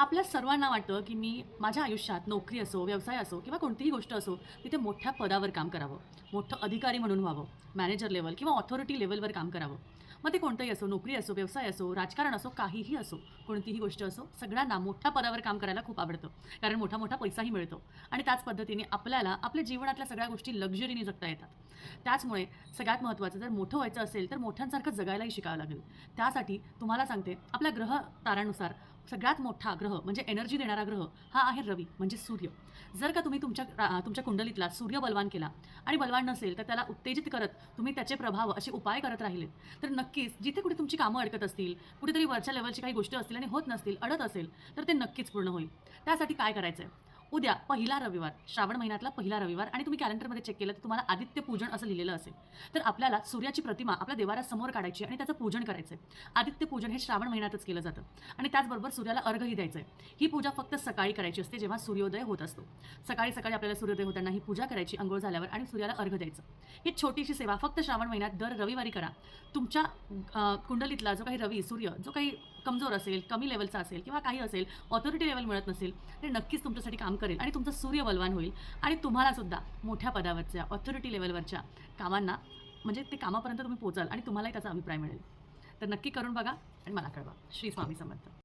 आपल्या सर्वांना वाटतं की मी माझ्या आयुष्यात नोकरी असो व्यवसाय असो किंवा कोणतीही गोष्ट असो तिथे मोठ्या पदावर काम करावं. मोठं अधिकारी म्हणून व्हावं. मॅनेजर लेवल किंवा ऑथॉरिटी लेवलवर काम करावं. मग ते कोणतंही असो नोकरी असो व्यवसाय असो राजकारण असो काहीही असो कोणतीही गोष्ट असो सगळ्यांना मोठ्या पदावर काम करायला खूप आवडतं. कारण मोठा मोठा पैसाही मिळतो. आणि त्याच पद्धतीने आपल्याला आपल्या जीवनातल्या सगळ्या गोष्टी लक्झरीने जगता येतात. त्याचमुळे सगळ्यात महत्त्वाचं जर मोठं व्हायचं असेल तर मोठ्यांसारखं जगायलाही शिकावं लागेल. त्यासाठी तुम्हाला सांगते आपल्या ग्रह तारानुसार सगळ्यात मोठा ग्रह म्हणजे एनर्जी देणारा ग्रह हा आहे रवी म्हणजे सूर्य. जर का तुम्ही तुमच्या तुमच्या कुंडलीतला सूर्य बलवान केला आणि बलवान नसेल तर त्याला उत्तेजित करत तुम्ही त्याचे प्रभाव असे उपाय करत राहिले तर नक्कीच जिथे कुठे तुमची कामं अडकत असतील कुठेतरी वरच्या लेवलची काही गोष्टी असतील आणि होत नसतील अडत असेल तर ते नक्कीच पूर्ण होईल. त्यासाठी काय करायचं आहे उद्या पहिला रविवार श्रावण महिन्यातला पहिला रविवार आणि तुम्ही कॅलेंडरमध्ये चेक केलं तर तुम्हाला आदित्य पूजन असं लिहिलेलं असेल. तर आपल्याला सूर्याची प्रतिमा आपल्या देवारासमोर काढायची आणि त्याचं पूजन करायचं आहे आदित्य पूजन हे श्रावण महिन्यातच केलं जातं आणि त्याचबरोबर सूर्याला अर्घही द्यायचं आहे ही पूजा फक्त सकाळी करायची असते जेव्हा सूर्योदय होत असतो. सकाळी सकाळी आपल्याला सूर्योदय होताना ही पूजा करायची अंघोळ झाल्यावर आणि सूर्याला अर्घ द्यायचं. ही छोटीशी सेवा फक्त श्रावण महिन्यात दर रविवारी करा. तुमच्या कुंडलीतला जो काही रवी सूर्य जो काही कमजोर असेल कमी लेवलचा असेल किंवा काही असेल ऑथॉरिटी लेवल मिळत नसेल ते नक्कीच तुमच्यासाठी काम करेल आणि तुमचं सूर्य बलवान होईल. आणि तुम्हाला सुद्धा मोठ्या पदावरच्या ऑथॉरिटी लेवलवरच्या कामांना म्हणजे ते कामापर्यंत तुम्ही पोचाल आणि तुम्हालाही त्याचा अभिप्राय मिळेल. तर नक्की करून बघा आणि मला कळवा. श्री स्वामी समर्थ.